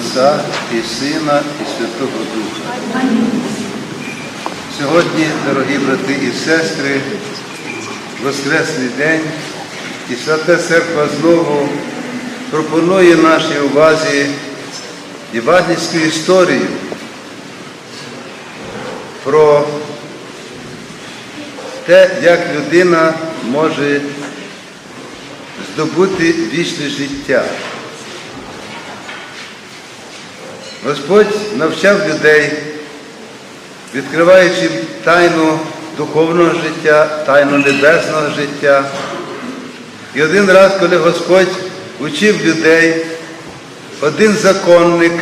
Отця і Сина, і Святого Духа. Сьогодні, дорогі брати і сестри, Воскресний день, і Свята Церква знову пропонує нашій увазі євангельську історію про те, як людина може здобути вічне життя. Господь навчав людей, відкриваючи тайну духовного життя, тайну небесного життя. І один раз, коли Господь учив людей, один законник,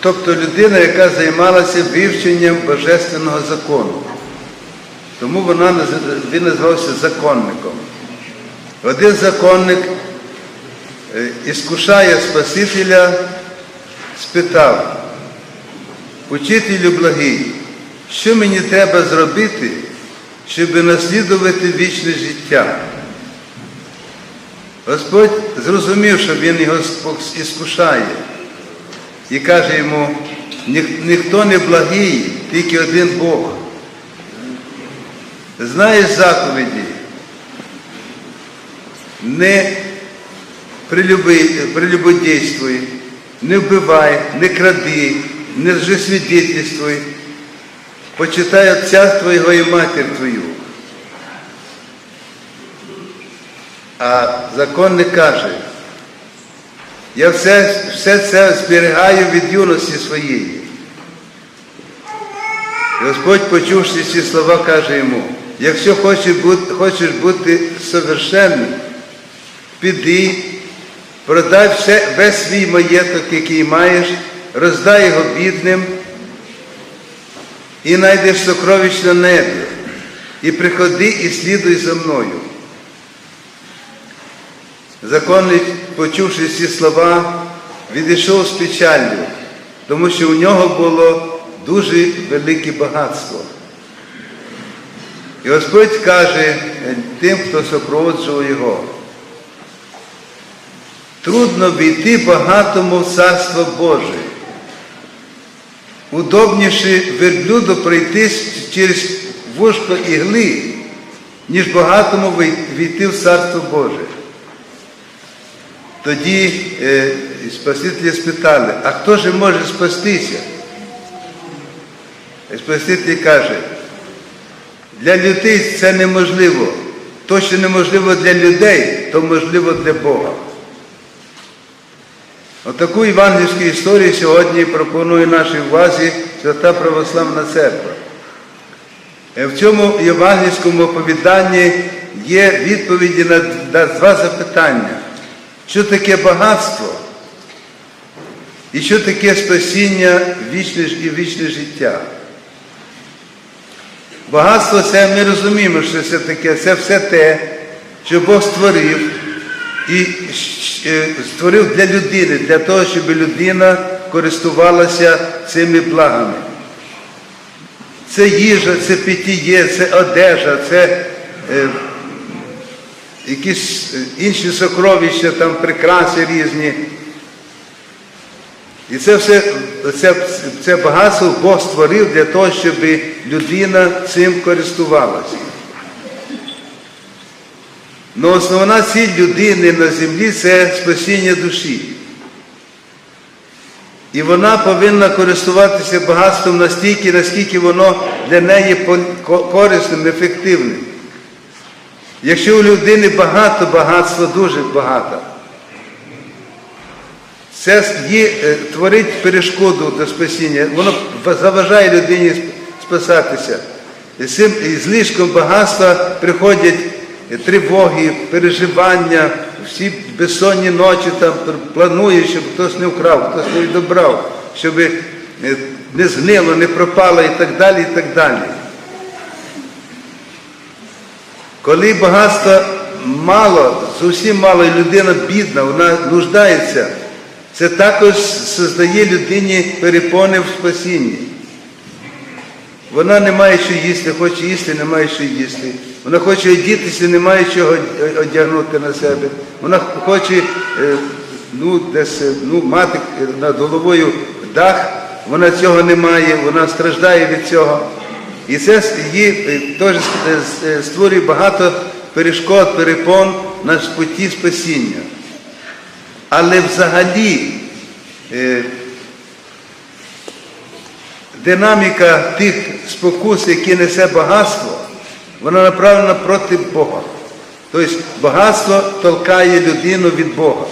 тобто людина, яка займалася вивченням божественного закону. Тому вона, він називався законником. Один законник іскушає Спасителя, спитав, учителю благий, що мені треба зробити, щоб наслідувати вічне життя? Господь зрозумів, що він його іскушає і каже йому, ніхто не благий, тільки один Бог. Знаєш заповіді, не прелюбодействуй, не вбивай, не кради, не лжесвидетельствуй, почитай отця твого і матір твою. А закон не каже, я все, все це зберігаю від юності своєї. Господь, почувши ці слова, каже йому, якщо хочеш бути совершенним, піди, продай все, весь свій маєток, який маєш, роздай його бідним і знайдеш сокровищ на небі. І приходи і слідуй за мною. Законник, почувши ці слова, відійшов з печаллю, тому що у нього було дуже велике багатство. І Господь каже тим, хто супроводжував його, трудно війти багатому в Царство Боже. Удобніше верблюду пройти через вушко ігли, ніж багатому війти в Царство Боже. Тоді е, Спасителі спитали, а хто ж може спастися? Спаситель каже, для людей це неможливо. То, що неможливо для людей, то можливо для Бога. Отаку євангельську історію сьогодні пропонує нашій увазі Свята Православна Церква. Е, В цьому євангельському оповіданні є відповіді на, два запитання. Що таке багатство? І що таке спасіння вічне і вічне життя? Багатство це ми розуміємо, що це таке, це все те, що Бог створив і створив для людини, для того, щоб людина користувалася цими благами. Це їжа, це питіє, це одежа, це е, якісь е, інші сокровища, там прикраси різні. І це все, це, це багатство Бог створив для того, щоб людина цим користувалася. Но основна ціль людини на землі це спасіння душі. І вона повинна користуватися багатством настільки, наскільки воно для неї корисним, ефективним. Якщо у людини багато багатства, дуже багато, це е, творить перешкоду до спасіння, воно заважає людині спасатися. І з лишком багатства приходять тривоги, переживання, всі безсонні ночі там планують, щоб хтось не вкрав, хтось не відобрав, щоб е, не згнило, не пропало і так далі, і так далі. Коли багатства мало, зовсім мало, і людина бідна, вона нуждається, це також создає людині перепони в спасінні. Вона не має що їсти, хоче їсти, не має що їсти. Вона хоче одітися, не має чого одягнути на себе. Вона хоче е, ну, десь е, ну, мати над головою дах, вона цього не має, вона страждає від цього. І це її е, теж створює багато перешкод, перепон на путі спасіння. Але взагалі динаміка тих спокус, які несе багатство, вона направлена проти Бога. Тобто багатство толкає людину від Бога.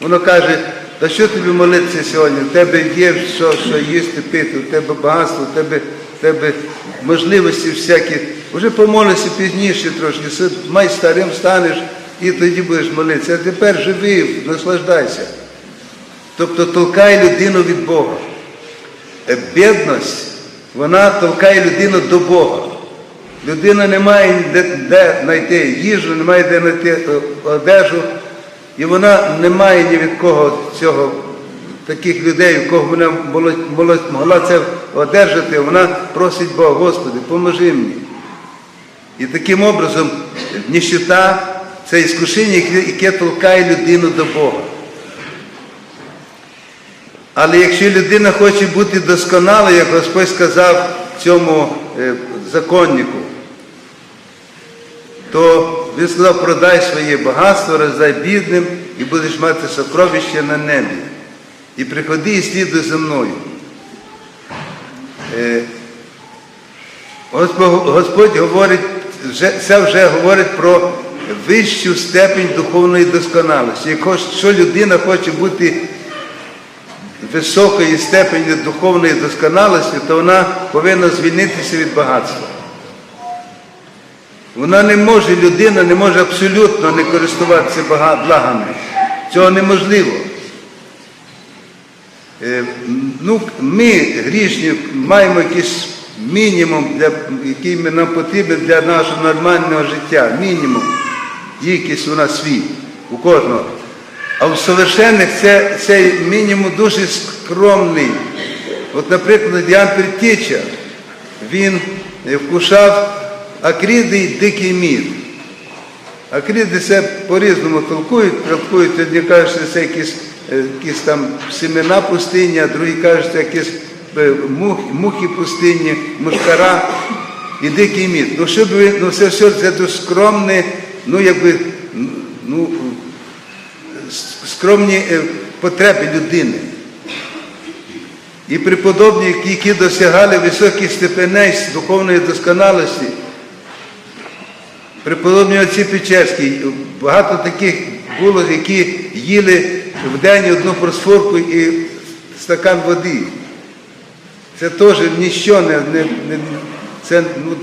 Воно каже, та що тобі молитися сьогодні? У тебе є що, що їсти, пити, у тебе багатство, у тебе, у тебе можливості всякі. Вже помолися пізніше трошки, май старим станеш і тоді будеш молитися. А тепер живи, наслаждайся. Тобто толкає людину від Бога. Е, Бідність, вона толкає людину до Бога. Людина не має де, знайти їжу, не має де знайти е, одежу, і вона не має ні від кого цього, таких людей, у кого вона могла це одержати, вона просить Бога, Господи, поможи мені. І таким образом ніщита це іскушення, яке толкає людину до Бога. Але якщо людина хоче бути досконалою, як Господь сказав цьому е, законнику, то він сказав, продай своє багатство, роздай бідним і будеш мати сокровище на небі. І приходи і слідуй за мною. Е, Господь, говорить, це вже говорить про вищу степень духовної досконалості. Якщо людина хоче бути високої степені духовної досконалості, то вона повинна звільнитися від багатства. Вона не може, людина не може абсолютно не користуватися благами. Цього неможливо. Е, Ну, ми, грішні, маємо якийсь мінімум, для, який нам потрібен для нашого нормального життя. Мінімум. Якийсь у нас свій, у кожного. А у совершенних це, цей мінімум дуже скромний. От, наприклад, Ян Пертіча, він вкушав акриди і дикий мід. Акриди це по-різному толкують, толкують, одні кажуть, що це якісь, е, якісь там семена пустині, а другі кажуть, що якісь е, мух, мухи пустині, мушкара і дикий мід. Ну, ви, ну це все це дуже скромне, ну якби, ну, скромні е, потреби людини. І преподобні, які- досягали високих степеней духовної досконалості, преподобні отці Печерський, багато таких було, які їли в день одну просфорку і стакан води. Це теж ніщо не, не, не це ну,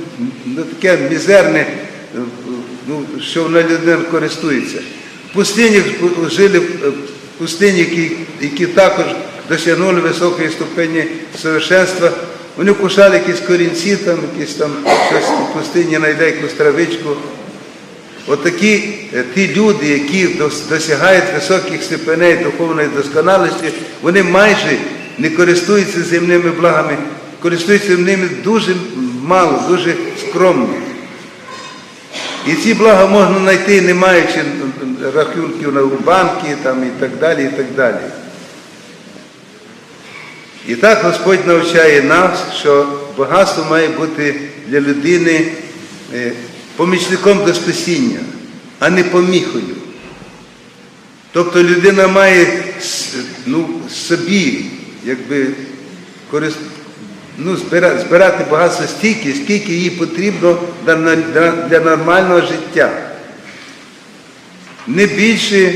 ну, таке мізерне, е, ну, що вона людина користується. Пустині жили е, пустині, які, які також досягнули високої ступені совершенства. Вони кушали якісь корінці, там, якісь там щось в пустині знайде якусь травичку. Отакі е, ті люди, які досягають високих степеней духовної досконалості, вони майже не користуються земними благами, користуються ними дуже мало, дуже скромно. І ці блага можна знайти, не маючи рахунків на банки там, і так далі, і так далі. І так Господь навчає нас, що багатство має бути для людини е, помічником до спасіння, а не поміхою. Тобто людина має ну, собі якби, ну, збира- збирати багатство стільки, скільки їй потрібно для, нормального життя. Не більше,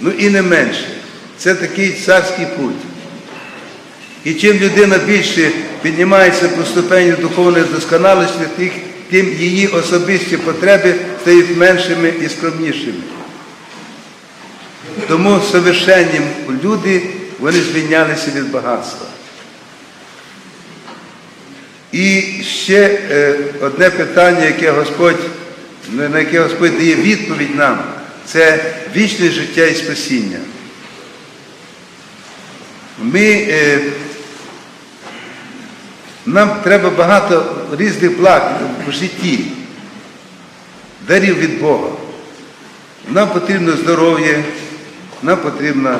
ну і не менше. Це такий царський путь. І чим людина більше піднімається по ступені духовної досконалості, тим її особисті потреби стають меншими і скромнішими. Тому совершенні люди вони звільнялися від багатства. І ще е, одне питання, яке Господь, на яке Господь дає відповідь нам, це вічне життя і спасіння. Ми, е, нам треба багато різних благ в житті, дарів від Бога. Нам потрібно здоров'я, Нам потрібна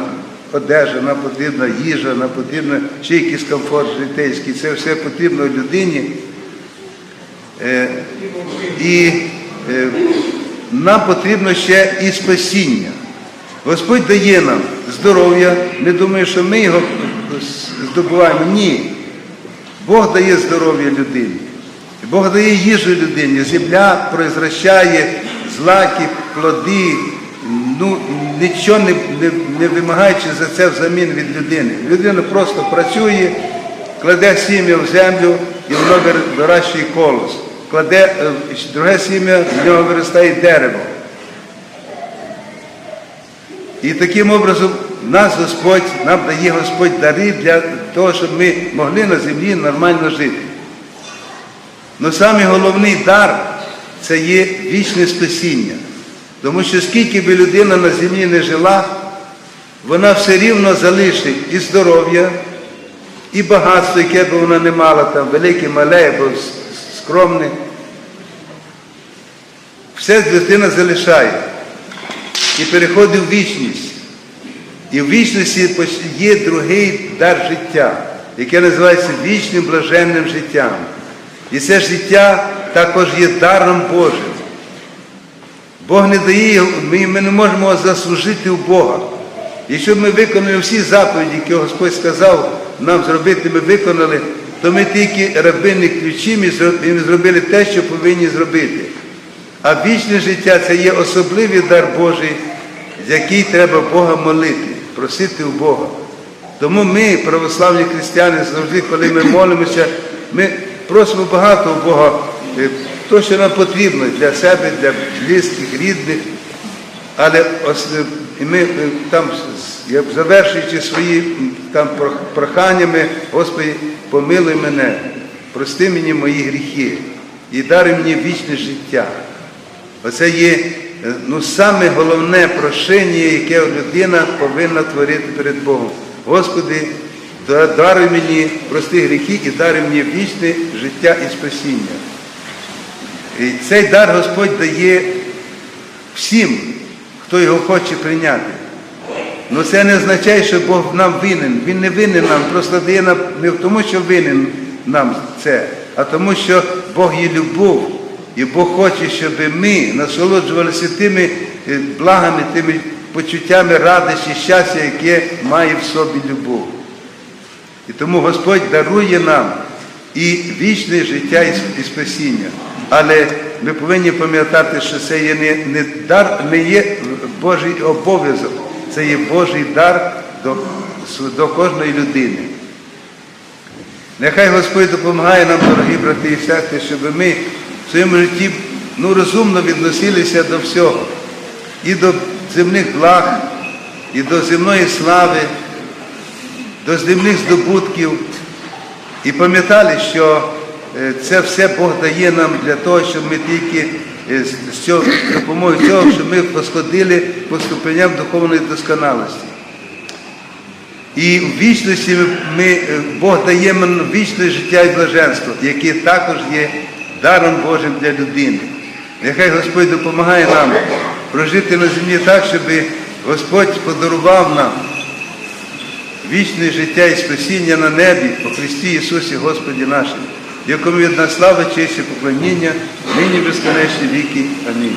одежа, нам потрібна їжа, нам потрібна ще якийсь комфорт житейський. Це все потрібно людині. Е, І е, нам потрібно ще і спасіння. Господь дає нам здоров'я. Не думаю, що ми його здобуваємо. Ні. Бог дає здоров'я людині. Бог дає їжу людині. Земля произвращає злаки, плоди, ну, нічого не, не, не вимагаючи за це взамін від людини. Людина просто працює, кладе сім'я в землю і воно вир- вирощує колос. Кладе е, друге сім'я, з нього виростає дерево. І таким образом нас Господь, нам дає Господь дари для того, щоб ми могли на землі нормально жити. Але самий головний дар це є вічне спасіння. Тому що скільки би людина на землі не жила, вона все рівно залишить і здоров'я, і багатство, яке б вона не мала, там велике, мале або скромне. Все людина залишає і переходить в вічність. І в вічності є другий дар життя, яке називається вічним блаженним життям. І це життя також є даром Божим. Бог не дає, ми, не можемо заслужити у Бога. Якщо ми виконали всі заповіді, які Господь сказав нам зробити, ми виконали, то ми тільки рабини ключі, ми зробили те, що повинні зробити. А вічне життя це є особливий дар Божий, який треба Бога молити, просити у Бога. Тому ми, православні християни, завжди, коли ми молимося, ми просимо багато у Бога, е, то, що нам потрібно для себе, для близьких, рідних. Але е, ми е, там, завершуючи свої там проханнями, Господи, помилуй мене, прости мені мої гріхи і даруй мені вічне життя. Оце є е, ну, саме головне прошення, яке людина повинна творити перед Богом. Господи, да- даруй мені прости гріхи і даруй мені вічне життя і спасіння. І цей дар Господь дає всім, хто його хоче прийняти. Ну це не означає, що Бог нам винен. Він не винен нам, просто дає нам не тому, що винен нам це, а тому, що Бог є любов. І Бог хоче, щоб ми насолоджувалися тими е, благами, тими почуттями радості, щастя, яке має в собі любов. І тому Господь дарує нам і вічне життя, і спасіння. Але ми повинні пам'ятати, що це є не, не дар, не є Божий обов'язок, це є Божий дар до, до кожної людини. Нехай Господь допомагає нам, дорогі брати і сестри, щоб ми в своєму житті ну, розумно відносилися до всього. І до земних благ, і до земної слави, до земних здобутків. І пам'ятали, що це все Бог дає нам для того, щоб ми тільки е, з- цього, допомогою цього, щоб ми посходили по ступеням духовної досконалості. І в вічності ми, е, Бог дає нам вічне життя і блаженство, яке також є даром Божим для людини. Нехай Господь допомагає нам прожити на землі так, щоб Господь подарував нам вічне життя і спасіння на небі по Христі Ісусі Господі нашому, якому від нас слава, честь і поклоніння, нині безконечні віки. Амінь.